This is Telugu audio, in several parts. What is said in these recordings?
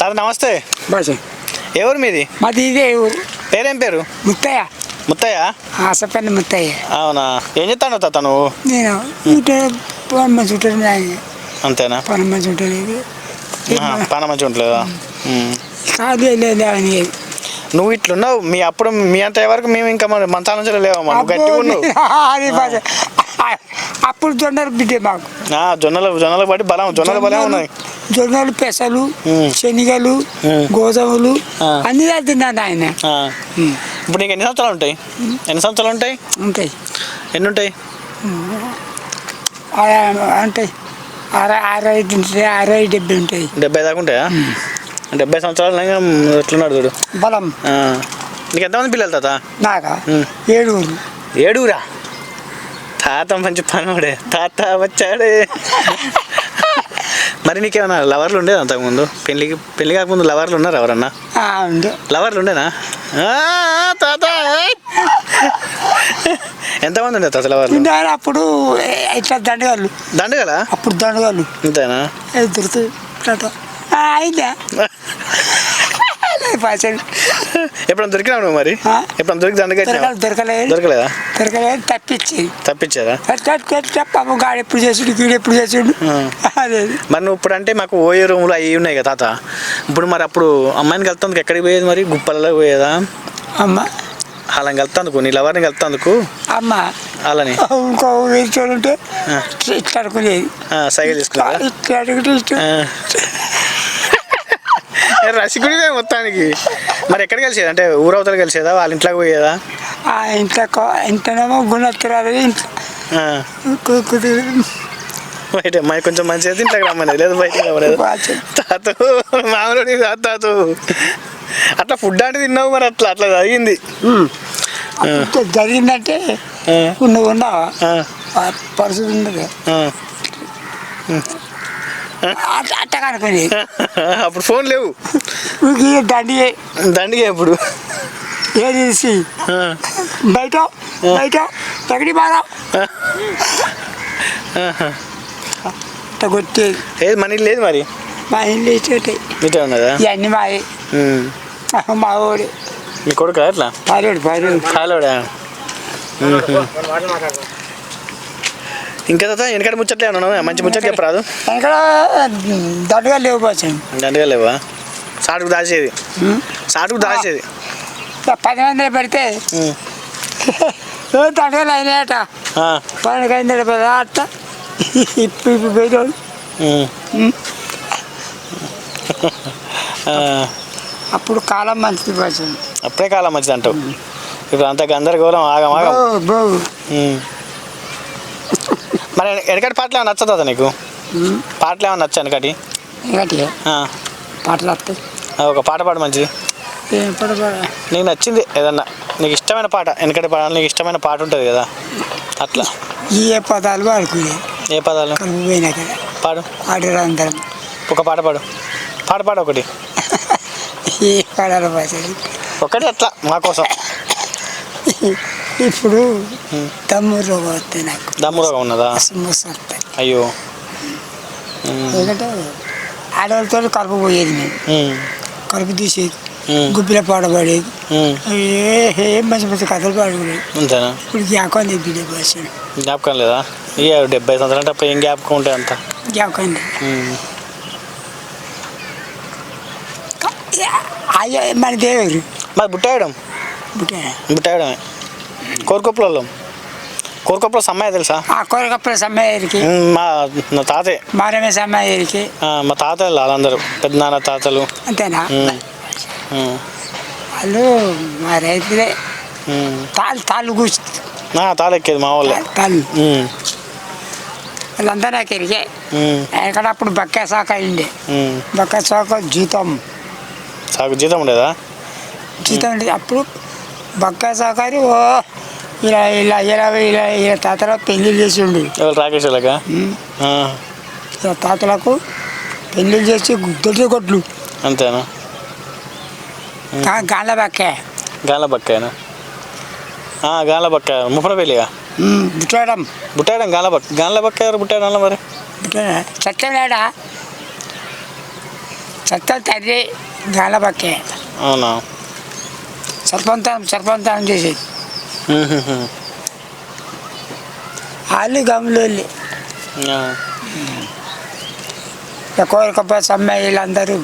తాత నమస్తే. బస్ ఎవరు మీది? మాది ఇదే ఊరు. పేరేం పేరు? ముత్తయ్య. ముత్తయ్య? ఆసపల్లి ముత్తయ్య. అవునా? ఏం చెప్తాను తాత నువ్వు? నేను ఇటు పనమ్మ చుట్టూ అంతేనా? పనమ్మ చుట్టలేదు పాన ఉంటలేదా ఉమ్. కాదు అని నువ్వు ఇట్లున్నావు మీ అప్పుడు మీ అంత వరకు మేము ఇంకా మన మంచాల నుంచి లేవమ్మా నువ్వు గట్టిగా ఉన్నావు. అప్పుడు జొన్నలు బిడ్డ మాకు. జొన్నలు జొన్నలు బట్టి బలం జొన్నలు బలం ఉన్నాయి. జొన్నలు పెసలు. శనగలు. గోధుమలు. అన్ని తిన్నాను ఆయన. ఇప్పుడు నీకు ఎన్ని సంవత్సరాలు ఉంటాయి? ఎన్ని సంవత్సరాలు ఉంటాయి? ఉంటాయి. ఎన్ని ఉంటాయి? ఉంటాయి అరవై అరవై ఉంటాయి అరవై డెబ్బై ఉంటాయి. డెబ్బై దాకా ఉంటాయా? డెబ్బై సంవత్సరాలు ఎట్లున్నాడు చూడు. బలం. నీకు ఎంతమంది పిల్లలు తాత? నాకా. ఏడుగురు. ఏడుగురా? తాత మంచి పనోడే. తాత వచ్చాడే. మరి నీకేమన్నా లవర్లు ఉండేది అంతకుముందు? పెళ్ళికి పెళ్ళి కాకముందు లవర్లు ఉన్నారు ఎవరన్నా? లవర్లు ఉండేనా? ఆ, తాత ఏయ్. ఎంతమంది ఉండే తాత లవర్లు? ఉండాలి అప్పుడు ఏ- ఇట్లా దండగాళ్ళు. దండగలా? అప్పుడు దండగాళ్ళు. ఎదురుతూ ఇట్లా ఆ, అయిందా? పైసలు ఎప్పుడన్నా దొరికినావు నువ్వు మరి? ఎప్పుడన్నా దొరికి దండగా దొరకలేదు దొరకలేదు. దొరకలేదా? తప్పించేది తప్పించారా? పాపం గాడు ఎప్పుడు చేసుడు గీడు ఎప్పుడు చేసుడు. అదే. మరి నువ్వు ఇప్పుడు అంటే మాకు ఓయే రూములు అవి ఉన్నాయి కదా తాత. ఇప్పుడు మరి అప్పుడు అమ్మాయిని కలుపుతందుకు ఎక్కడికి పోయేది మరి? గుప్పలలో పోయేదా? అమ్మ. వాళ్ళని కలుపుతందుకు నీ లవర్ని కలుపుతందుకు? అమ్మ. వాళ్ళని ఇంకో ఉంటే. ఇట్లా అనుకునేది సైకిల్ అడుగుతూ ఇట్లా రసికుడివే మొత్తానికి. మరి ఎక్కడ కలిసేది? అంటే ఊరవతల కలిసేదా? వాళ్ళ ఇంట్లోకి పోయేదా? ఆ ఇంట్లో ఇంట్లోనేమో గుణత్తురాలు ఇంట్లో. బయట మరి కొంచెం మంచి అయితే ఇంట్లోకి రమ్మనేది. లేదు బయట తాత మామూలు కాదు తాత. అట్లా ఫుడ్ అంటే తిన్నావు మరి అట్లా అట్లా జరిగింది. జరిగిందంటే నువ్వు ఉన్నావా? పరిస్థితి ఉండదు ఆ. అట్లా అట్ట కనుకొని. అప్పుడు ఫోన్ లేవు. దండి దండిగా ఎప్పుడు ఏదేసి ఆ, బయట? బయట? ఎక్కడి బాగా. అట్ట కొట్టేది ఏది మనీ లేదు మరి? మా ఇల్లు ఇచ్చేటాయి ఉన్నదా? ఇవన్నీ మావి. మా ఊడు మీ కొడుకు ఎట్లా? పాలేడు పాలేడు. కాలోడా ఇంకా తాత వెనకటి ముచ్చట్లే ఉన్నావు? మంచి ముచ్చట్లు చెప్పరాదు ఇక్కడ దండగా లేవు పోసాను దండగా లేవా? సాటుకు దాచేది. సాటుకు దాచేది. పది మంది పెడితే. దండగాలు అయినాయట పన్నెండు అయింది పెద్ద అట్ట ఇప్పుడు ఇప్పుడు పోయినోడు. అప్పుడు కాలం మంచిది పోసాను అప్పుడే కాలం మంచిది అంటావు. ఇప్పుడు అంత గందరగోళం ఆగం. మరి వెనకటి పాటలు ఏమైనా నచ్చదా నీకు? పాటలు ఏమైనా నచ్చా వెనకటి? ఆ, పాటలు వస్తాయి. ఒక పాట పాడు మంచిది. నీకు నచ్చింది ఏదన్నా? నీకు ఇష్టమైన పాట వెనకటి పాట నీకు ఇష్టమైన పాట ఉంటుంది కదా. అట్లా. ఏ పదాలు ఏ పదాలు? పాడు. ఆడరు అందరం. ఒక పాట పాడు. పాట పాడు ఒకటి. ఏ పాడాలి పోసేది ఒకటి అట్లా మా కోసం. ఇప్పుడు తమ్ముడు రోగం వస్తాయి నాకు. దమ్ముగా ఉన్నదా? ముస వస్తాయి అయ్యో ఎందుకంటే ఆడవాళ్ళతో కలుపు పోయేది ఉమ్, కలుపు తీసేది. గుబ్బిల పాడబడేది. ఏ మంచి మంచి కథలు పాడుకునేది. అంతేనా? ఇప్పుడు జ్ఞాపకం బిడ్డ పోసాను జ్ఞాపకం లేదా? ఇక డెబ్బై సంవత్సరాలు అంటే అప్పుడు ఏం జ్ఞాపకం ఉంటాయి అంత? జ్ఞాపకం. అయ్యో మన దేవుడు. మరి బుట్టాయడం బుట్టే బుట్టాయడమే కోరుకొప్పులలో కోరుకొప్పుల సమ్మయ్య తెలుసా? ఆ కోరకప్పుల సమ్మయ్యకి మా నా తాతే. మారమే సమ్మయ్యకి మా తాతలు వాళ్ళందరూ పెద్దనాన్న తాతలు. అంతేనా? వాళ్ళు మా రైతులే. ఉమ్. తాళ్ళు తాళ్ళు కూర్చు. ఆ, తాళ ఎక్కేది మా వాళ్ళే. తాళ్ళు వాళ్ళందరూ నాకు ఎరిగే ఎక్కడ అప్పుడు బక్కా సాక ఉమ్. బక్కా సాక జీతం. సాకు జీతం ఉండేదా? జీతం ఉండేది. అప్పుడు బక్కా సాకారి ఓ ఇలా ఇలా ఇరవై ఇలా ఇలా తాతల పెళ్ళి చేసి ఉండు రాకేష్ ఇలా తాతలకు పెళ్ళి చేసి దొడ్డి కొట్లు అంతేనా? గా- గాళ్ళ బక్కే. గాల బక్కాయనా ఆ, గాల బక్క. ముప్పనపల్లిగా బుట్టడం. బుట్టాయడం గాల బక్క గాల బక్క ఎవరు బుట్టాయడం మరి? సత్యం లేడా? చెత్త తండ్రి గాలబక్కే అవునా? సర్పంచం సర్పంచం చేసేది. వాళ్ళు గమ్ములు. కోరికప్ప సమ్మె వీళ్ళందరూ.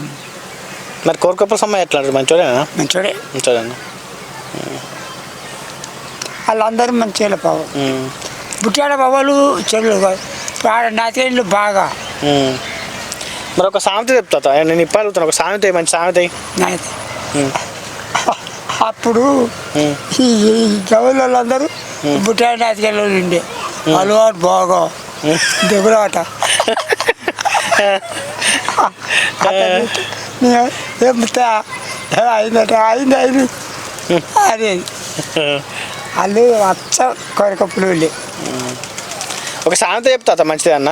మరి కోరుకోపల సమయం ఎట్లా మంచోడేనా మంచోడే మంచోడేనా వాళ్ళందరూ మంచిగా పావు. బుట్టాడ బాబాలు చెల్లు ఆడ నాతేళ్ళు బాగా. మరి ఒక సామెత చెప్తా నేను ఇప్పుడు అడుగుతాను ఒక సామెత మంచి సామెత. అప్పుడు. ఈ గౌలు వాళ్ళందరూ బుట్టాడ నాతికెళ్ళు ఉండే. అలవాటు బాగా. దిగులాట ఏమిటా అయిందట అయింది అయింది. అదే. వాళ్ళు అచ్చ కోరికప్పులు వెళ్ళి ఒక సామెత చెప్తా మంచిదే అన్న.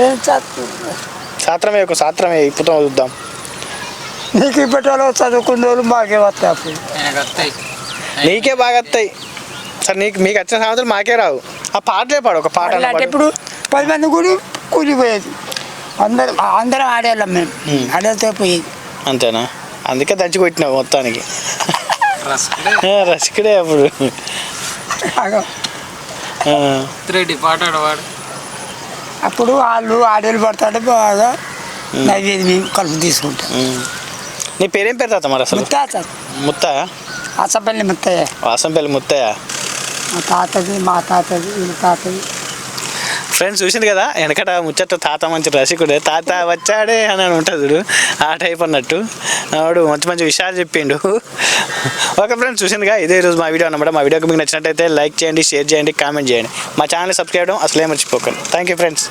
ఏం సాత్రమే ఒక సాత్రమే ఇప్పుడు చూద్దాం. నీకు ఇప్పటిలో చదువుకున్న వాళ్ళు మాకే వస్తాయి అప్పుడు. నీకే బాగా వస్తాయి. సరే నీకు మీకు వచ్చిన సామెతలు మాకే రావు. ఆ పాటలే పాడు ఒక పాట అంటే. ఇప్పుడు పది మంది కూడా కూలిపోయేది. అందరం అందరం ఆడేళ్ళం మేము. ఆడేళ్ళతో పోయేది అంతేనా? అందుకే దంచి కొట్టినావు మొత్తానికి. రసికుడే. అప్పుడు. రెడ్డి పాట వాడు అప్పుడు వాళ్ళు ఆడేళ్ళు పడతాడే బాగా నవ్వేది మేము కలుపు తీసుకుంటాం. నీ పేరేం పేరు తాత మరి అసలు? ముత్త అసపల్లి ముత్తయ్య. వాసంపల్లి ముత్తయ్య. మా తాతది మా తాతది వీళ్ళ తాతది. ఫ్రెండ్స్ చూసింది కదా వెనకట ముచ్చట తాత మంచి రసికుడే. తాత వచ్చాడే అని అని ఉంటుంది చూడు ఆ టైప్ అన్నట్టు. వాడు మంచి మంచి విషయాలు చెప్పిండు. ఓకే ఫ్రెండ్స్ చూసిందిగా ఇదే రోజు మా వీడియో అన్నమాట. మా వీడియోకి మీకు నచ్చినట్టయితే లైక్ చేయండి షేర్ చేయండి కామెంట్ చేయండి. మా ఛానల్ సబ్స్క్రైబ్ చేయడం అసలే మర్చిపోకండి. Thank you friends